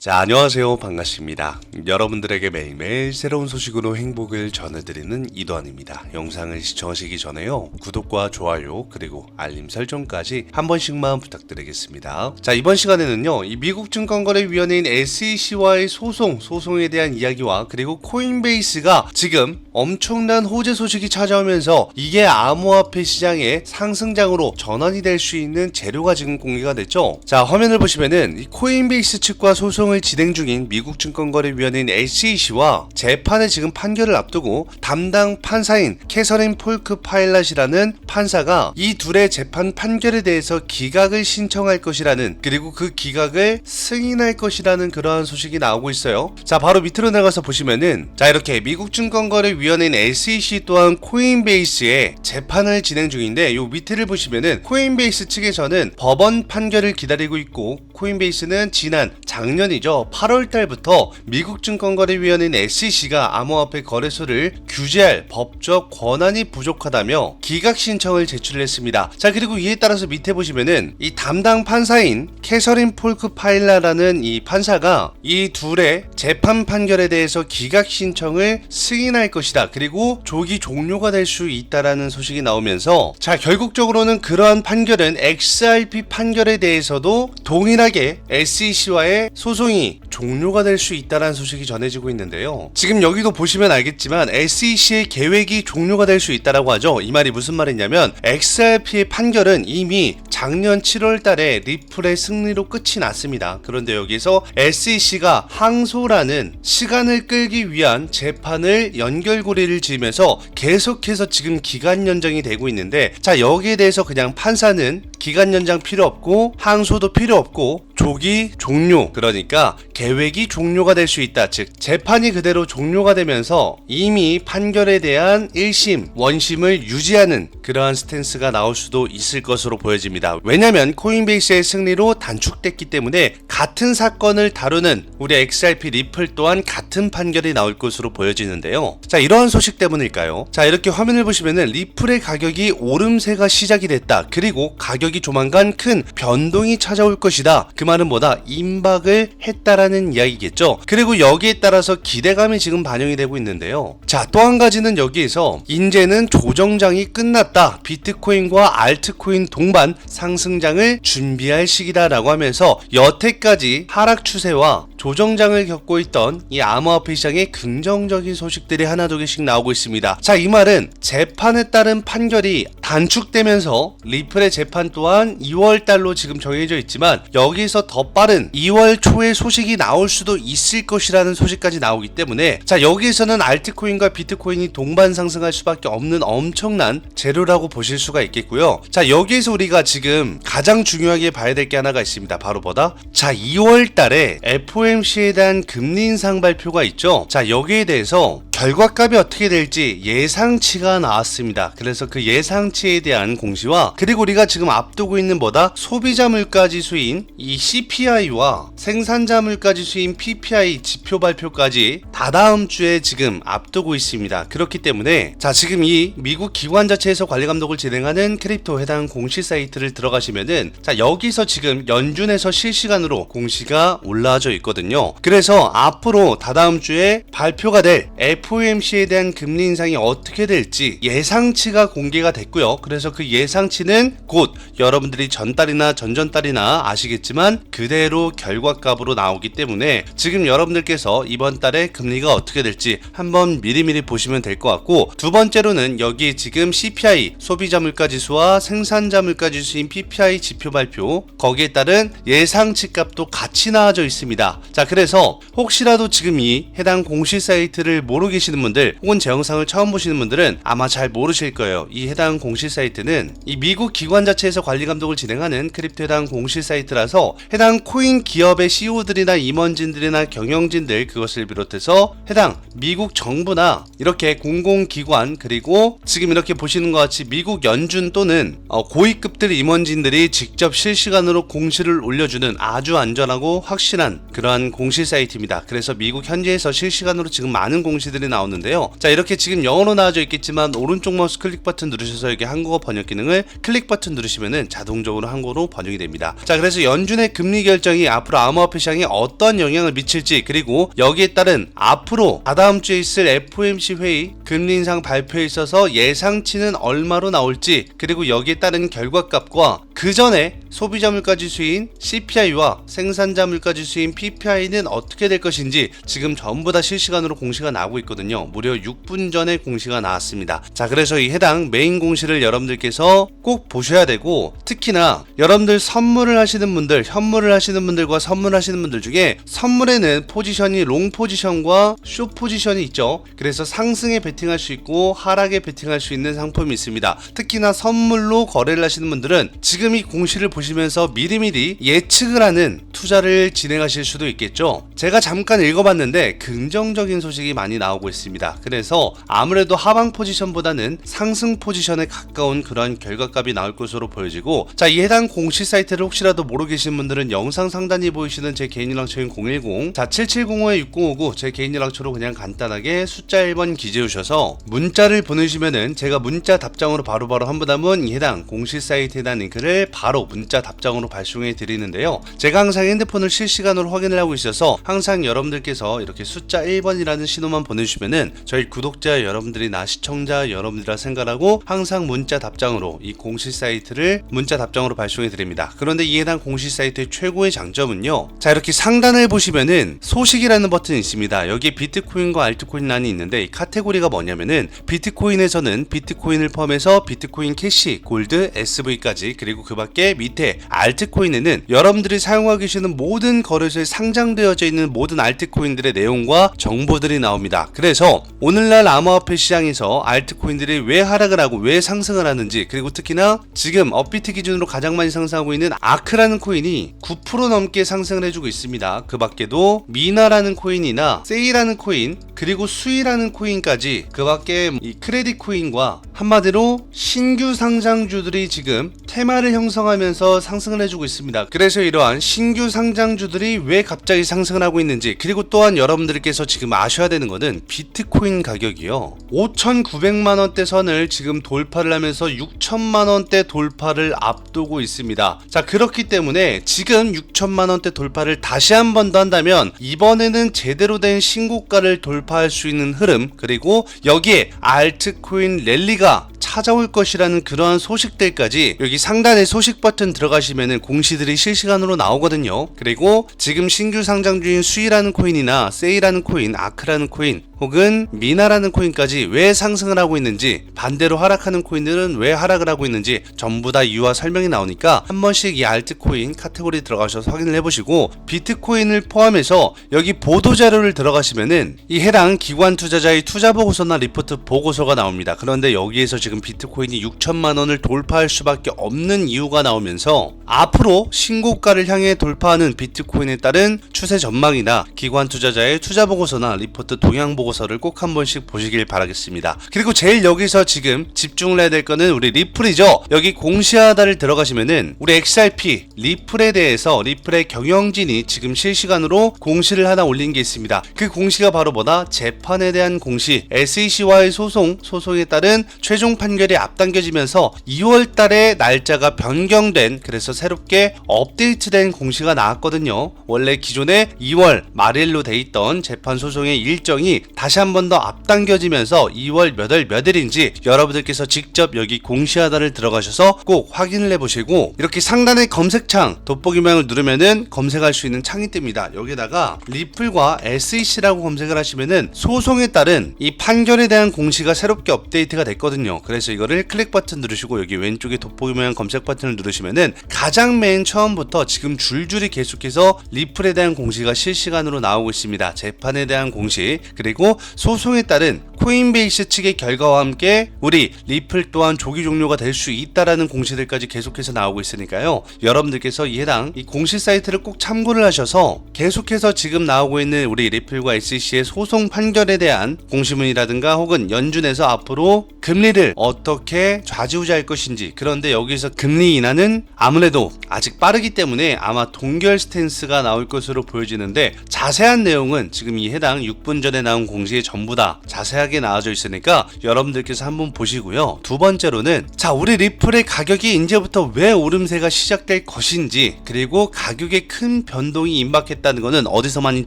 자, 안녕하세요. 반갑습니다. 여러분들에게 매일매일 새로운 소식으로 행복을 전해드리는 이도환입니다. 영상을 시청하시기 전에요. 구독과 좋아요, 그리고 알림 설정까지 한 번씩만 부탁드리겠습니다. 자, 이번 시간에는요, 이 미국 증권거래위원회인 SEC와의 소송, 소송에 대한 이야기와 그리고 코인베이스가 지금 엄청난 호재 소식이 찾아오면서 이게 암호화폐 시장의 상승장으로 전환이 될 수 있는 재료가 지금 공개가 됐죠. 자, 화면을 보시면은 이 코인베이스 측과 소송 을 진행 중인 미국 증권거래위원회인 SEC와 재판에 지금 판결을 앞두고 담당 판사인 캐서린 폴크 파일럿이라는 판사가 이 둘의 재판 판결에 대해서 기각을 신청할 것이라는 그리고 그 기각을 승인할 것이라는 그러한 소식이 나오고 있어요. 자, 바로 밑으로 내려가서 보시면은 자, 이렇게 미국 증권거래위원회인 SEC 또한 코인베이스의 재판을 진행 중인데 요 밑에를 보시면은 코인베이스 측에서는 법원 판결을 기다리고 있고 코인베이스는 지난 작년 이죠. 8월 달부터 미국 증권거래위원회인 SEC가 암호화폐 거래소를 규제할 법적 권한이 부족하다며 기각 신청을 제출했습니다. 자, 그리고 이에 따라서 밑에 보시면은 이 담당 판사인 캐서린 폴크 파일라라는 이 판사가 이 둘의 재판 판결에 대해서 기각 신청을 승인할 것이다. 그리고 조기 종료가 될 수 있다라는 소식이 나오면서 자, 결국적으로는 그러한 판결은 XRP 판결에 대해서도 동일하게 SEC와의 소송 이 종료가 될 수 있다는 소식이 전해지고 있는데요. 지금 여기도 보시면 알겠지만 SEC의 계획이 종료가 될 수 있다라고 하죠. 이 말이 무슨 말이냐면 XRP의 판결은 이미 작년 7월 달에 리플의 승리로 끝이 났습니다. 그런데 여기서 SEC가 항소라는 시간을 끌기 위한 재판을 연결고리를 지으면서 계속해서 지금 기간 연장이 되고 있는데 자 여기에 대해서 그냥 판사는 기간 연장 필요 없고 항소도 필요 없고 조기 종료 그러니까 계획이 종료가 될 수 있다. 즉 재판이 그대로 종료가 되면서 이미 판결에 대한 1심 원심을 유지하는 그러한 스탠스가 나올 수도 있을 것으로 보여집니다. 왜냐면 코인베이스의 승리로 단축됐기 때문에 같은 사건을 다루는 우리 XRP 리플 또한 같은 판결이 나올 것으로 보여지는데요. 자 이러한 소식 때문일까요? 자 이렇게 화면을 보시면은 리플의 가격이 오름세가 시작이 됐다. 그리고 가격이 조만간 큰 변동이 찾아올 것이다. 그 말은 뭐다? 임박을 했다라는 이야기겠죠? 그리고 여기에 따라서 기대감이 지금 반영이 되고 있는데요. 자 또 한 가지는 여기에서 이제는 조정장이 끝났다. 비트코인과 알트코인 동반 상승장을 준비할 시기다라고 하면서 여태까지 하락 추세와 조정장을 겪고 있던 이 암호화폐 시장의 긍정적인 소식들이 하나둘씩 나오고 있습니다. 자, 이 말은 재판에 따른 판결이 단축되면서 리플의 재판 또한 2월 달로 지금 정해져 있지만 여기서 더 빠른 2월 초에 소식이 나올 수도 있을 것이라는 소식까지 나오기 때문에 자, 여기에서는 알트코인과 비트코인이 동반 상승할 수밖에 없는 엄청난 재료라고 보실 수가 있겠고요. 자, 여기에서 우리가 지금 가장 중요하게 봐야 될 게 하나가 있습니다. 바로 뭐다? 자, 2월 달에 FOMC에 대한 금리 인상 발표가 있죠. 자, 여기에 대해서 결과값이 어떻게 될지 예상치가 나왔습니다. 그래서 그 예상치에 대한 공시와 그리고 우리가 지금 앞두고 있는 뭐다 소비자 물가 지수인 이 CPI와 생산자 물가 지수인 PPI 지표 발표까지 다다음 주에 지금 앞두고 있습니다. 그렇기 때문에 자 지금 이 미국 기관 자체에서 관리 감독을 진행하는 크립토 해당 공시 사이트를 들어가시면은 자 여기서 지금 연준에서 실시간으로 공시가 올라와져 있거든요. 그래서 앞으로 다다음 주에 발표가 될 FOMC에 대한 금리 인상이 어떻게 될지 예상치가 공개가 됐고요. 그래서 그 예상치는 곧 여러분들이 전달이나 전전달이나 아시겠지만 그대로 결과값으로 나오기 때문에 지금 여러분들께서 이번 달에 금리가 어떻게 될지 한번 미리미리 보시면 될 것 같고 두 번째로는 여기 지금 CPI 소비자 물가 지수와 생산자 물가 지수인 PPI 지표 발표 거기에 따른 예상치 값도 같이 나와져 있습니다. 자 그래서 혹시라도 지금 이 해당 공시 사이트를 모르 고 계시는 분들 혹은 제 영상을 처음 보시는 분들은 아마 잘 모르실 거예요. 이 해당 공시 사이트는 이 미국 기관 자체에서 관리 감독을 진행하는 크립토 해당 공시 사이트라서 해당 코인 기업의 CEO들이나 임원진들이나 경영진들 그것을 비롯해서 해당 미국 정부나 이렇게 공공기관 그리고 지금 이렇게 보시는 것 같이 미국 연준 또는 어, 고위급들 임원진들이 직접 실시간으로 공시를 올려주는 아주 안전하고 확실한 그러한 공시 사이트입니다. 그래서 미국 현지에서 실시간으로 지금 많은 공시들이 나오는데요. 자 이렇게 지금 영어로 나와져 있겠지만 오른쪽 마우스 클릭 버튼 누르셔서 여기 한국어 번역 기능을 클릭 버튼 누르시면은 자동적으로 한국어로 번역이 됩니다. 자 그래서 연준의 금리 결정이 앞으로 암호화폐 시장에 어떤 영향을 미칠지 그리고 여기에 따른 앞으로 다다음 주에 있을 FOMC 회의 금리 인상 발표에 있어서 예상치는 얼마로 나올지 그리고 여기에 따른 결과값과 그 전에 소비자 물가 지수인 CPI와 생산자 물가 지수인 PPI는 어떻게 될 것인지 지금 전부 다 실시간으로 공시가 나오고 있거든요. 무려 6분 전에 공시가 나왔습니다. 자, 그래서 이 해당 메인 공시를 여러분들께서 꼭 보셔야 되고 특히나 여러분들 선물을 하시는 분들, 현물을 하시는 분들과 선물하시는 분들 중에 선물에는 포지션이 롱 포지션과 쇼 포지션이 있죠. 그래서 상승에 베팅할 수 있고 하락에 베팅할 수 있는 상품이 있습니다. 특히나 선물로 거래를 하시는 분들은 지금 이 공시를 보시면서 미리미리 예측을 하는 투자를 진행하실 수도 있겠죠. 제가 잠깐 읽어봤는데 긍정적인 소식이 많이 나오고 있습니다. 그래서 아무래도 하방 포지션보다는 상승 포지션에 가까운 그런 결과값이 나올 것으로 보여지고 자, 이 해당 공시 사이트를 혹시라도 모르 계신 분들은 영상 상단에 보이시는 제 개인 연락처인 010 자, 7705-6059 제 개인 연락처로 그냥 간단하게 숫자 1번 기재해 주셔서 문자를 보내주시면은 제가 문자 답장으로 바로바로 분이 해당 공시 사이트에 대한 링크를 바로 문자 답장으로 발송해 드리는데요. 제가 항상 핸드폰을 실시간으로 확인을 하고 있어서 항상 여러분들께서 이렇게 숫자 1번이라는 신호만 보내 주시면은 저희 구독자 여러분들이나 시청자 여러분들이라 생각하고 항상 문자 답장으로 이 공시 사이트를 문자 답장으로 발송해 드립니다. 그런데 이 해당 공시 사이트의 최고의 장점은요. 자 이렇게 상단을 보시면은 소식이라는 버튼이 있습니다. 여기에 비트코인과 알트코인란이 있는데 이 카테고리가 뭐냐면은 비트코인에서는 비트코인을 포함해서 비트코인 캐시, 골드, SV까지 그리고 그 밖에 밑에 알트코인에는 여러분들이 사용하고 계시는 모든 거래소에 상장되어져 있는 모든 알트코인들의 내용과 정보들이 나옵니다. 그래서 오늘날 암호화폐 시장에서 알트코인들이 왜 하락을 하고 왜 상승을 하는지 그리고 특히나 지금 업비트 기준으로 가장 많이 상승하고 있는 아크라는 코인이 9% 넘게 상승을 해주고 있습니다. 그 밖에도 미나라는 코인이나 세이라는 코인 그리고 수이라는 코인까지 그 밖에 이 크레딧 코인과 한마디로 신규 상장주들이 지금 테마를 형성하면서 상승을 해주고 있습니다. 그래서 이러한 신규 상장주들이 왜 갑자기 상승을 하고 있는지 그리고 또한 여러분들께서 지금 아셔야 되는 것은 비트코인 가격이요. 5,900만 원대 선을 지금 돌파를 하면서 6천만 원대 돌파를 앞두고 있습니다. 자 그렇기 때문에 지금 6천만 원대 돌파를 다시 한 번 더 한다면 이번에는 제대로 된 신고가를 돌파할 수 있는 흐름 그리고 여기에 알트코인 랠리가 찾아올 것이라는 그러한 소식들까지 여기 상단에 소식 버튼 들어가시면은 공시들이 실시간으로 나오거든요. 그리고 지금 신규 상장주인 수이라는 코인이나 세이라는 코인, 아크라는 코인, 혹은 미나라는 코인까지 왜 상승을 하고 있는지 반대로 하락하는 코인들은 왜 하락을 하고 있는지 전부 다 이유와 설명이 나오니까 한 번씩 이 알트코인 카테고리 들어가셔서 확인을 해보시고 비트코인을 포함해서 여기 보도 자료를 들어가시면은 이 해당 기관 투자자의 투자 보고서나 리포트 보고서가 나옵니다. 그런데 여기에서 지금 비트코인이 6천만 원을 돌파할 수밖에 없는 이유가 나오면서 앞으로 신고가를 향해 돌파하는 비트코인에 따른 추세 전망이나 기관 투자자의 투자 보고서나 리포트 동향 보고 보고서를 꼭 한 번씩 보시길 바라겠습니다. 그리고 제일 여기서 지금 집중을 해야 될 거는 우리 리플이죠. 여기 공시하다를 들어가시면은 우리 XRP 리플에 대해서 리플의 경영진이 지금 실시간으로 공시를 하나 올린 게 있습니다. 그 공시가 바로 뭐다? 재판에 대한 공시, SEC와의 소송, 소송에 따른 최종 판결이 앞당겨지면서 2월 달에 날짜가 변경된 그래서 새롭게 업데이트된 공시가 나왔거든요. 원래 기존에 2월 말일로 돼 있던 재판 소송의 일정이 다시 한 번 더 앞당겨지면서 2월 몇 월 몇일인지 여러분들께서 직접 여기 공시하다를 들어가셔서 꼭 확인을 해보시고 이렇게 상단의 검색창 돋보기명을 누르면은 검색할 수 있는 창이 뜹니다. 여기다가 리플과 SEC라고 검색을 하시면은 소송에 따른 이 판결에 대한 공시가 새롭게 업데이트가 됐거든요. 그래서 이거를 클릭 버튼 누르시고 여기 왼쪽에 돋보기 모양 검색 버튼을 누르시면은 가장 맨 처음부터 지금 줄줄이 계속해서 리플에 대한 공시가 실시간으로 나오고 있습니다. 재판에 대한 공시 그리고 소송에 따른 코인베이스 측의 결과와 함께 우리 리플 또한 조기 종료가 될 수 있다라는 공시들까지 계속해서 나오고 있으니까요. 여러분들께서 이 해당 이 공시 사이트를 꼭 참고를 하셔서 계속해서 지금 나오고 있는 우리 리플과 SEC의 소송 판결에 대한 공시문이라든가 혹은 연준에서 앞으로 금리를 어떻게 좌지우지할 것인지 그런데 여기서 금리 인하는 아무래도 아직 빠르기 때문에 아마 동결 스탠스가 나올 것으로 보여지는데 자세한 내용은 지금 이 해당 6분 전에 나온 공 공시에 전부 다 자세하게 나와져 있으니까 여러분들께서 한번 보시고요. 두 번째로는 자 우리 리플의 가격이 이제부터 왜 오름세가 시작될 것인지 그리고 가격에 큰 변동이 임박했다는 것은 어디서 많이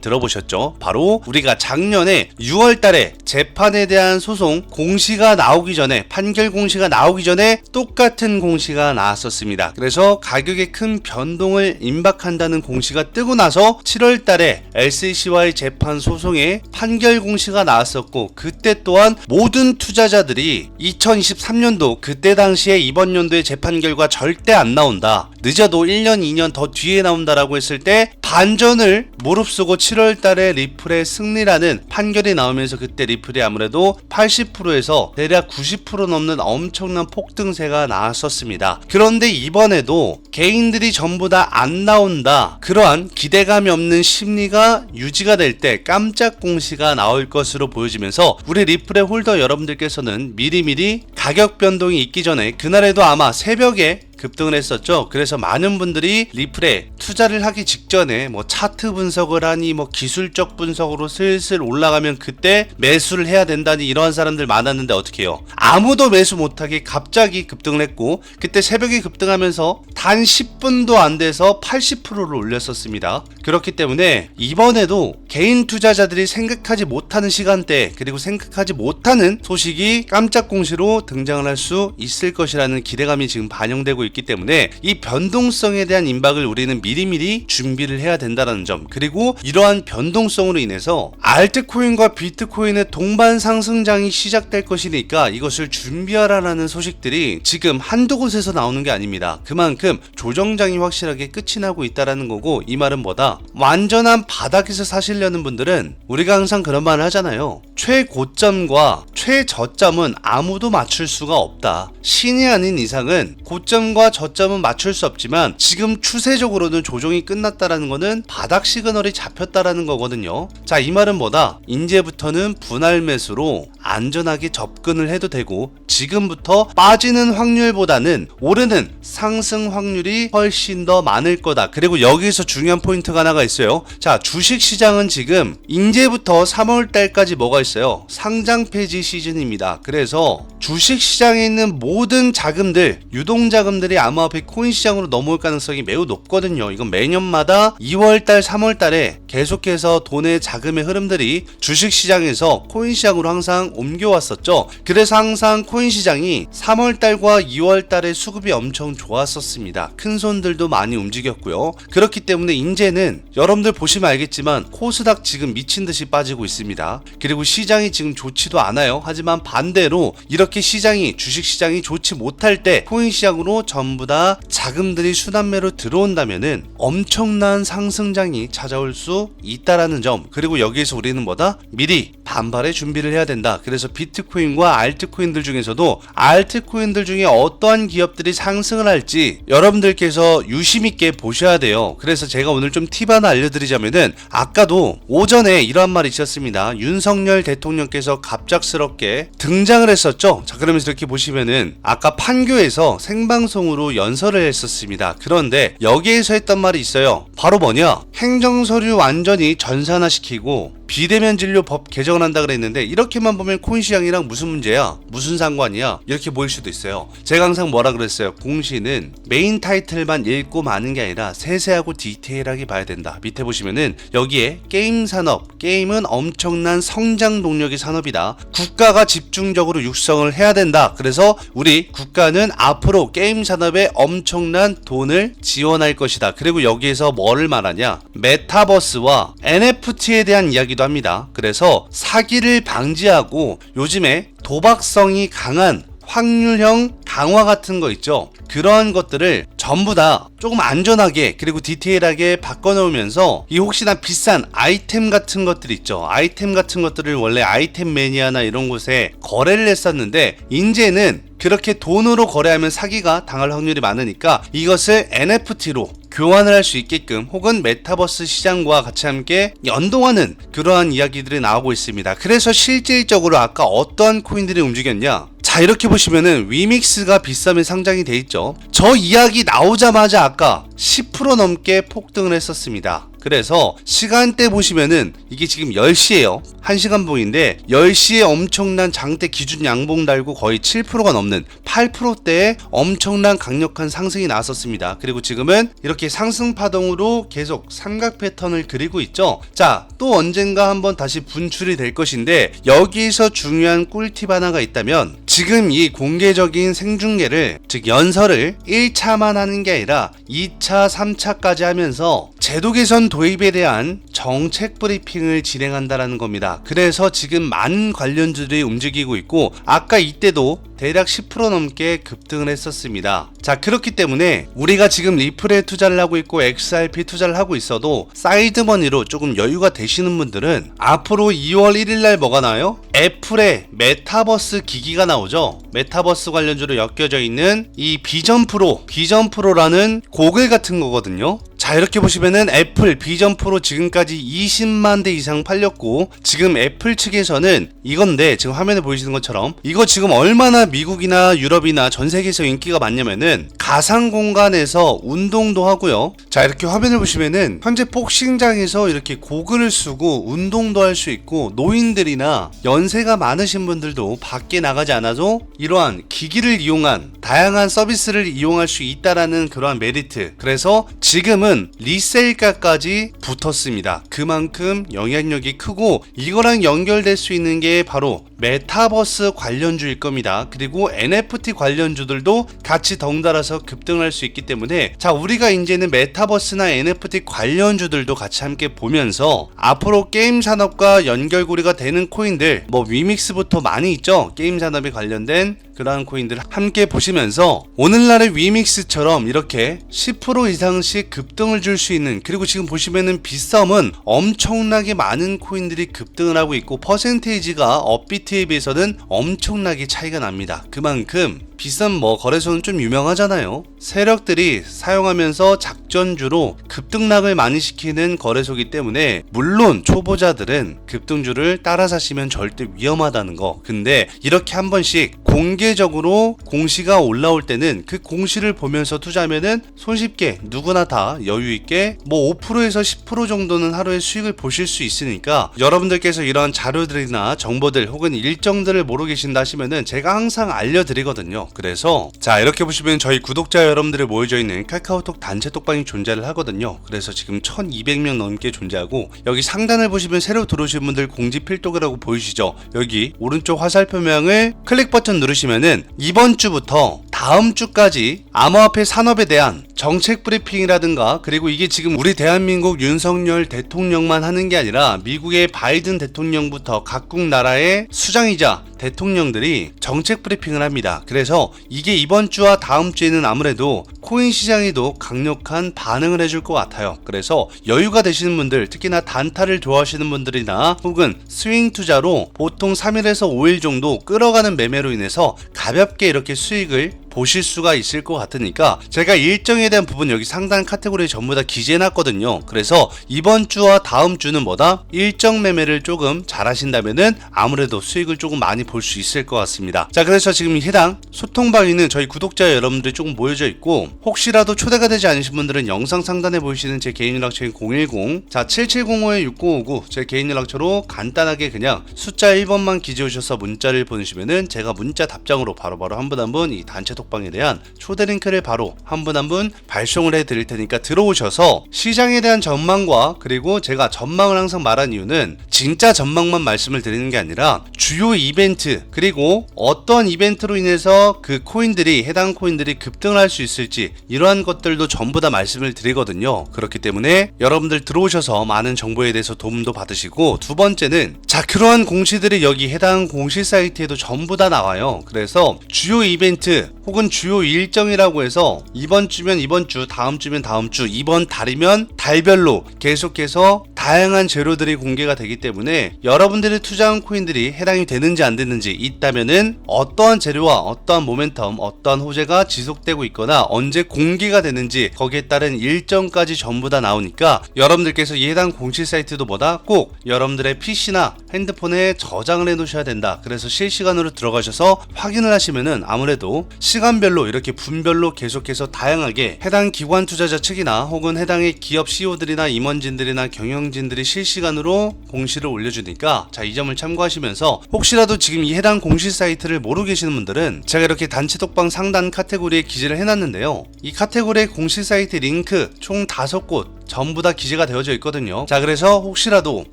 들어보셨죠? 바로 우리가 작년에 6월달에 재판에 대한 소송 공시가 나오기 전에 판결 공시가 나오기 전에 똑같은 공시가 나왔었습니다. 그래서 가격에 큰 변동을 임박한다는 공시가 뜨고 나서 7월달에 LCC와의 재판 소송에 판결 공시 가 나왔었고 그때 또한 모든 투자자들이 2023년도 그때 당시에 이번 연도의 재판 결과 절대 안 나온다. 늦어도 1년, 2년 더 뒤에 나온다라고 했을 때 반전을 무릅쓰고 7월 달에 리플의 승리라는 판결이 나오면서 그때 리플이 아무래도 80%에서 대략 90% 넘는 엄청난 폭등세가 나왔었습니다. 그런데 이번에도 개인들이 전부 다 안 나온다. 그러한 기대감이 없는 심리가 유지가 될 때 깜짝 공시가 나올 것으로 보여지면서 우리 리플의 홀더 여러분들께서는 미리미리 가격 변동이 있기 전에 그날에도 아마 새벽에 급등을 했었죠. 그래서 많은 분들이 리플에 투자를 하기 직전에 뭐 차트 분석을 하니 뭐 기술적 분석으로 슬슬 올라가면 그때 매수를 해야 된다니 이러한 사람들 많았는데 어떻게 해요? 아무도 매수 못하게 갑자기 급등을 했고 그때 새벽에 급등하면서 단 10분도 안 돼서 80%를 올렸었습니다. 그렇기 때문에 이번에도 개인 투자자들이 생각하지 못하는 시간대 그리고 생각하지 못하는 소식이 깜짝 공시로 등장을 할 수 있을 것이라는 기대감이 지금 반영되고 있기 때문에 이 변동성에 대한 임박을 우리는 미리미리 준비를 해야 된다는 점 그리고 이러한 변동성으로 인해서 알트코인과 비트코인의 동반 상승장이 시작될 것이니까 이것을 준비하라라는 소식들이 지금 한두 곳에서 나오는 게 아닙니다. 그만큼 조정장이 확실하게 끝이 나고 있다라는 거고 이 말은 뭐다? 완전한 바닥에서 사시려는 분들은 우리가 항상 그런 말을 하잖아요. 최고점과 최저점은 아무도 맞출 수가 없다. 신이 아닌 이상은 고점과 저점은 맞출 수 없지만 지금 추세적으로는 조정이 끝났다라는 거는 바닥 시그널이 잡혔다라는 거거든요. 자, 이 말은 뭐다? 이제부터는 분할 매수로 안전하게 접근을 해도 되고 지금부터 빠지는 확률보다는 오르는 상승 확률이 훨씬 더 많을 거다. 그리고 여기서 중요한 포인트가 하나가 있어요. 자, 주식 시장은 지금 이제부터 3월 달까지 뭐가 있어요? 상장 폐지 시즌입니다. 그래서 주식 시장에 있는 모든 자금들, 유동 자금들 이 암호화폐 코인 시장으로 넘어올 가능성이 매우 높거든요. 이건 매년마다 2월 달, 3월 달에 계속해서 돈의 자금의 흐름들이 주식 시장에서 코인 시장으로 항상 옮겨왔었죠. 그래서 항상 코인 시장이 3월 달과 2월 달에 수급이 엄청 좋았었습니다. 큰 손들도 많이 움직였고요. 그렇기 때문에 이제는 여러분들 보시면 알겠지만 코스닥 지금 미친 듯이 빠지고 있습니다. 그리고 시장이 지금 좋지도 않아요. 하지만 반대로 이렇게 시장이 주식 시장이 좋지 못할 때 코인 시장으로 전부 다 자금들이 순환매로 들어온다면은 엄청난 상승장이 찾아올 수 있다라는 점 그리고 여기에서 우리는 뭐다 미리 반발의 준비를 해야 된다. 그래서 비트코인과 알트코인들 중에서도 알트코인들 중에 어떠한 기업들이 상승을 할지 여러분들께서 유심 있게 보셔야 돼요. 그래서 제가 오늘 좀 팁 하나 알려드리자면은 아까도 오전에 이러한 말이 있었습니다. 윤석열 대통령께서 갑작스럽게 등장을 했었죠. 자 그러면서 이렇게 보시면은 아까 판교에서 생방송 으로 연설을 했었습니다. 그런데 여기에서 했던 말이 있어요. 바로 뭐냐? 행정서류 완전히 전산화시키고 비대면 진료 법 개정을 한다 그랬는데 이렇게만 보면 코인 시장이랑 무슨 문제야? 무슨 상관이야? 이렇게 보일 수도 있어요. 제가 항상 뭐라 그랬어요? 공시는 메인 타이틀만 읽고 마는 게 아니라 세세하고 디테일하게 봐야 된다. 밑에 보시면은 여기에 게임 산업, 게임은 엄청난 성장 동력의 산업이다. 국가가 집중적으로 육성을 해야 된다. 그래서 우리 국가는 앞으로 게임 산업에 엄청난 돈을 지원할 것이다. 그리고 여기에서 뭐를 말하냐? 메타버스와 NFT에 대한 이야기 도 합니다. 그래서 사기를 방지하고 요즘에 도박성이 강한 확률형 강화 같은 거 있죠. 그러한 것들을 전부 다 조금 안전하게 그리고 디테일하게 바꿔놓으면서 이 혹시나 비싼 아이템 같은 것들 있죠. 아이템 같은 것들을 원래 아이템 매니아나 이런 곳에 거래를 했었는데 이제는 그렇게 돈으로 거래하면 사기가 당할 확률이 많으니까 이것을 NFT로 교환을 할 수 있게끔 혹은 메타버스 시장과 같이 함께 연동하는 그러한 이야기들이 나오고 있습니다. 그래서 실질적으로 아까 어떠한 코인들이 움직였냐? 자 이렇게 보시면은 위믹스가 비싸면 상장이 돼 있죠. 저 이야기 나오자마자 아까 10% 넘게 폭등을 했었습니다 그래서 시간대 보시면은 이게 지금 10시예요. 1시간 봉인데 10시에 엄청난 장대 기준 양봉 달고 거의 7%가 넘는 8%대의 엄청난 강력한 상승이 나왔었습니다. 그리고 지금은 이렇게 상승 파동으로 계속 삼각 패턴을 그리고 있죠. 자, 또 언젠가 한번 다시 분출이 될 것인데 여기서 중요한 꿀팁 하나가 있다면 지금 이 공개적인 생중계를 즉 연설을 1차만 하는 게 아니라 2차, 3차까지 하면서 제도 개선 도입에 대한 정책 브리핑을 진행한다라는 겁니다. 그래서 지금 많은 관련주들이 움직이고 있고 아까 이때도 대략 10% 넘게 급등을 했었습니다. 자, 그렇기 때문에 우리가 지금 리플에 투자를 하고 있고 XRP 투자를 하고 있어도 사이드머니로 조금 여유가 되시는 분들은 앞으로 2월 1일 날 뭐가 나요? 애플의 메타버스 기기가 나오죠. 메타버스 관련주로 엮여져 있는 이 비전 프로, 비전 프로라는 고글 같은 거거든요. 자 이렇게 보시면은 애플 비전 프로 지금까지 20만 대 이상 팔렸고 지금 애플 측에서는 이건데 지금 화면에 보이시는 것처럼 이거 지금 얼마나 미국이나 유럽이나 전 세계에서 인기가 많냐면은 가상 공간에서 운동도 하고요. 자 이렇게 화면을 보시면은 현재 복싱장에서 이렇게 고글을 쓰고 운동도 할 수 있고 노인들이나 연세가 많으신 분들도 밖에 나가지 않아도 이러한 기기를 이용한 다양한 서비스를 이용할 수 있다라는 그러한 메리트. 그래서 지금은 리셀가까지 붙었습니다. 그만큼 영향력이 크고 이거랑 연결될 수 있는 게 바로 메타버스 관련주일 겁니다. 그리고 NFT 관련주들도 같이 덩달아서 급등할 수 있기 때문에 자 우리가 이제는 메타버스나 NFT 관련주들도 같이 함께 보면서 앞으로 게임 산업과 연결고리가 되는 코인들 뭐 위믹스부터 많이 있죠. 게임 산업에 관련된 그러한 코인들 함께 보시면서 오늘날의 위믹스처럼 이렇게 10% 이상씩 급등을 줄 수 있는 그리고 지금 보시면은 빗썸은 엄청나게 많은 코인들이 급등을 하고 있고 퍼센테이지가 업비트에 비해서는 엄청나게 차이가 납니다. 그만큼 비싼 뭐 거래소는 좀 유명하잖아요. 세력들이 사용하면서 작전주로 급등락을 많이 시키는 거래소기 때문에 물론 초보자들은 급등주를 따라 사시면 절대 위험하다는 거. 근데 이렇게 한 번씩 공개적으로 공시가 올라올 때는 그 공시를 보면서 투자하면은 손쉽게 누구나 다 여유 있게 뭐 5%에서 10% 정도는 하루에 수익을 보실 수 있으니까 여러분들께서 이런 자료들이나 정보들 혹은 일정들을 모르고 계신다 하시면은 제가 항상 알려드리거든요. 그래서 자 이렇게 보시면 저희 구독자 여러분들이 모여져 있는 카카오톡 단체 톡방이 존재를 하거든요. 그래서 지금 1200명 넘게 존재하고 여기 상단을 보시면 새로 들어오신 분들 공지 필독이라고 보이시죠? 여기 오른쪽 화살 표명을 클릭 버튼 누르시면은 이번 주부터 다음 주까지 암호화폐 산업에 대한 정책 브리핑이라든가 그리고 이게 지금 우리 대한민국 윤석열 대통령만 하는 게 아니라 미국의 바이든 대통령부터 각국 나라의 수장이자 대통령들이 정책 브리핑을 합니다. 그래서 이게 이번 주와 다음 주에는 아무래도 코인 시장에도 강력한 반응을 해줄 것 같아요. 그래서 여유가 되시는 분들, 특히나 단타를 좋아하시는 분들이나 혹은 스윙 투자로 보통 3일에서 5일 정도 끌어가는 매매로 인해서 가볍게 이렇게 수익을 보실 수가 있을 것 같으니까 제가 일정에 대한 부분 여기 상단 카테고리에 전부 다 기재해 놨거든요. 그래서 이번 주와 다음 주는 뭐다? 일정 매매를 조금 잘 하신다면은 아무래도 수익을 조금 많이 볼 수 있을 것 같습니다. 자, 그래서 지금 해당 소통방에는 저희 구독자 여러분들이 조금 모여져 있고 혹시라도 초대가 되지 않으신 분들은 영상 상단에 보이시는 제 개인 연락처인 010 자, 7705-6059 제 개인 연락처로 간단하게 그냥 숫자 1번만 기재해 주셔서 문자를 보내시면은 제가 문자 답장으로 바로바로 한 분 한 분 이 단체 톡 방에 대한 초대 링크를 바로 한 분 한 분 발송을 해 드릴 테니까 들어오셔서 시장에 대한 전망과 그리고 제가 전망을 항상 말한 이유는 진짜 전망만 말씀을 드리는 게 아니라 주요 이벤트 그리고 어떤 이벤트로 인해서 그 코인들이 해당 코인들이 급등을 할수 있을지 이러한 것들도 전부 다 말씀을 드리거든요. 그렇기 때문에 여러분들 들어오셔서 많은 정보에 대해서 도움도 받으시고 두 번째는 자 그러한 공시들이 여기 해당 공시 사이트에도 전부 다 나와요. 그래서 주요 이벤트 혹은 주요 일정이라고 해서 이번 주면 이번 주, 다음 주면 다음 주, 이번 달이면 달별로 계속해서 다 다양한 재료들이 공개가 되기 때문에 여러분들이 투자한 코인들이 해당이 되는지 안 되는지 있다면은 어떠한 재료와 어떠한 모멘텀, 어떠한 호재가 지속되고 있거나 언제 공개가 되는지 거기에 따른 일정까지 전부 다 나오니까 여러분들께서 이 해당 공식 사이트도 뭐다 꼭 여러분들의 PC나 핸드폰에 저장을 해 놓으셔야 된다. 그래서 실시간으로 들어가셔서 확인을 하시면은 아무래도 시간 별로 이렇게 분별로 계속해서 다양하게 해당 기관 투자자 측이나 혹은 해당의 기업 CEO들이나 임원진들이나 경영진들이 실시간으로 공시를 올려주니까 자 이 점을 참고하시면서 혹시라도 지금 이 해당 공시 사이트를 모르고 계시는 분들은 제가 이렇게 단체 독방 상단 카테고리에 기재를 해놨는데요. 이 카테고리의 공시 사이트 링크 총 다섯 곳 전부 다 기재가 되어져 있거든요. 자, 그래서 혹시라도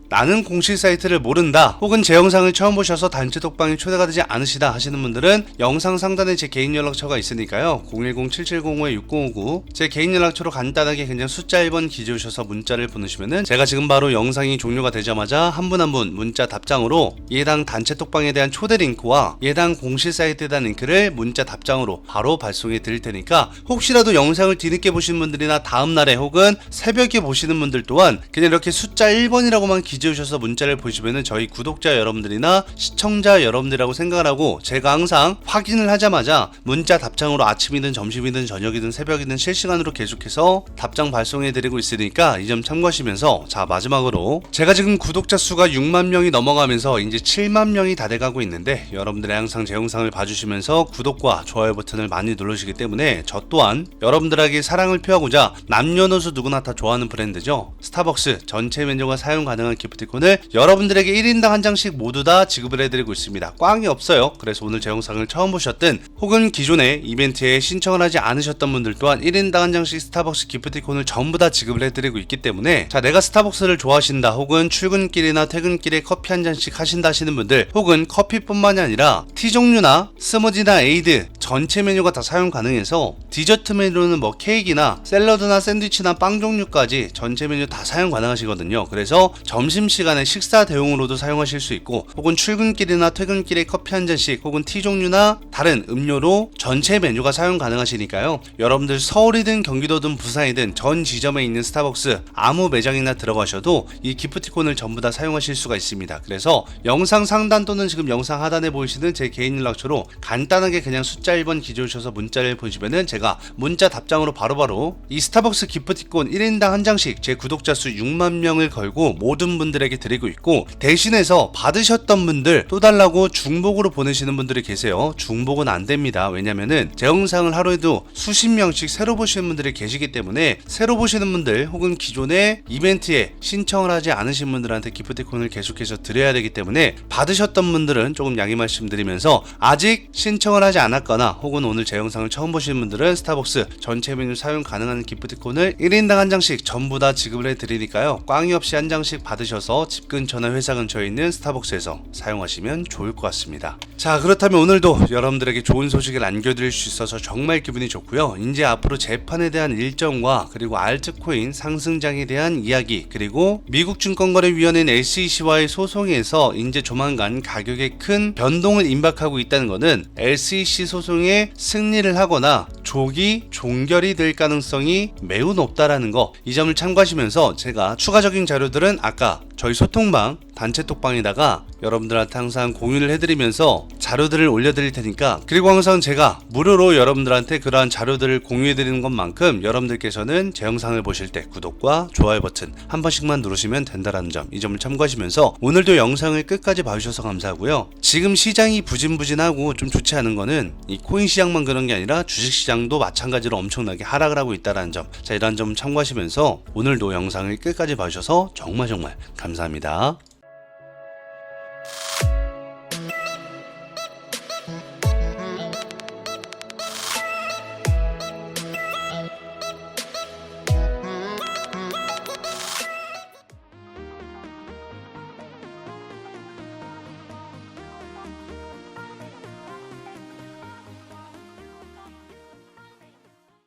나는 공식 사이트를 모른다, 혹은 제 영상을 처음 보셔서 단체 독방에 초대가 되지 않으시다 하시는 분들은 영상 상단에 제 개인 연락처가 있으니까요. 010-7705-6059 제 개인 연락처로 간단하게 그냥 숫자 1번 기재 주셔서 문자를 보내시면은 제가 지금 바로 영상이 종료가 되자마자 한분 한분 문자 답장으로 예당 단체 독방에 대한 초대 링크와 예당 공식 사이트에 대한 링크를 문자 답장으로 바로 발송해 드릴 테니까 혹시라도 영상을 뒤늦게 보신 분들이나 다음 날에 혹은 새벽 에 보시는 분들 또한 그냥 이렇게 숫자 1번이라고만 기재해 주셔서 문자를 보시면은 저희 구독자 여러분들이나 시청자 여러분들이라고 생각을 하고 제가 항상 확인을 하자마자 문자 답장으로 아침이든 점심이든 저녁이든 새벽이든 실시간으로 계속해서 답장 발송해 드리고 있으니까 이 점 참고하시면서 자 마지막으로 제가 지금 구독자 수가 6만 명이 넘어가면서 이제 7만 명이 다 돼가고 있는데 여러분들이 항상 제 영상을 봐주시면서 구독과 좋아요 버튼을 많이 눌러주시기 때문에 저 또한 여러분들에게 사랑을 표하고자 남녀노소 누구나 다 좋아 하는 브랜드죠? 스타벅스 전체 메뉴가 사용 가능한 기프티콘을 여러분들에게 1인당 한 장씩 모두 다 지급을 해드리고 있습니다. 꽝이 없어요. 그래서 오늘 제 영상을 처음 보셨든 혹은 기존에 이벤트에 신청을 하지 않으셨던 분들 또한 1인당 한 장씩 스타벅스 기프티콘을 전부 다 지급을 해드리고 있기 때문에 자 내가 스타벅스를 좋아하신다 혹은 출근길이나 퇴근길에 커피 한 잔씩 하신다 하시는 분들 혹은 커피뿐만이 아니라 티 종류나 스무디나 에이드 전체 메뉴가 다 사용 가능해서 디저트 메뉴로는 뭐 케이크나 샐러드나 샌드위치나 빵 종류까지 전체 메뉴 다 사용 가능하시거든요. 그래서 점심시간에 식사 대용으로도 사용하실 수 있고 혹은 출근길이나 퇴근길에 커피 한 잔씩 혹은 티 종류나 다른 음료로 전체 메뉴가 사용 가능하시니까요. 여러분들 서울이든 경기도든 부산이든 전 지점에 있는 스타벅스 아무 매장이나 들어가셔도 이 기프티콘을 전부 다 사용하실 수가 있습니다. 그래서 영상 상단 또는 지금 영상 하단에 보이시는 제 개인 연락처로 간단하게 그냥 숫자 1번 기재 주셔서 문자를 보시면은 제가 문자 답장으로 바로바로 이 스타벅스 기프티콘 1인당 한 장씩 제 구독자 수 6만 명을 걸고 모든 분들에게 드리고 있고 대신해서 받으셨던 분들 또 달라고 중복으로 보내시는 분들이 계세요. 중복은 안 됩니다. 왜냐면은 제 영상을 하루에도 수십 명씩 새로 보시는 분들이 계시기 때문에 새로 보시는 분들 혹은 기존에 이벤트에 신청을 하지 않으신 분들한테 기프티콘을 계속해서 드려야 되기 때문에 받으셨던 분들은 조금 양해 말씀드리면서 아직 신청을 하지 않았거나 혹은 오늘 제 영상을 처음 보시는 분들은 스타벅스 전체 메뉴 사용 가능한 기프티콘을 1인당 한 장씩 전부 다 지급을 해 드리니까요. 꽝이 없이 한 장씩 받으셔서 집 근처나 회사 근처에 있는 스타벅스에서 사용하시면 좋을 것 같습니다. 자, 그렇다면 오늘도 여러분들에게 좋은 소식을 안겨드릴 수 있어서 정말 기분이 좋고요. 이제 앞으로 재판에 대한 일정과 그리고 알트코인 상승장에 대한 이야기 그리고 미국 증권거래위원회인 SEC와의 소송에서 이제 조만간 가격에 큰 변동을 임박하고 있다는 것은 SEC 소송에 승리를 하거나 조기 종결이 될 가능성이 매우 높다라는 거 이 점을 참고하시면서 제가 추가적인 자료들은 아까 저희 소통방 단체 톡방에다가 여러분들한테 항상 공유를 해드리면서 자료들을 올려드릴 테니까 그리고 항상 제가 무료로 여러분들한테 그러한 자료들을 공유해드리는 것만큼 여러분들께서는 제 영상을 보실 때 구독과 좋아요 버튼 한 번씩만 누르시면 된다라는 점 이 점을 참고하시면서 오늘도 영상을 끝까지 봐주셔서 감사하고요. 지금 시장이 부진부진하고 좀 좋지 않은 거는 이 코인 시장만 그런 게 아니라 주식 시장도 마찬가지로 엄청나게 하락을 하고 있다라는 점자 이러한 점 참고하시면 서 오늘도 영상을 끝까지 봐주셔서 정말 정말 감사합니다.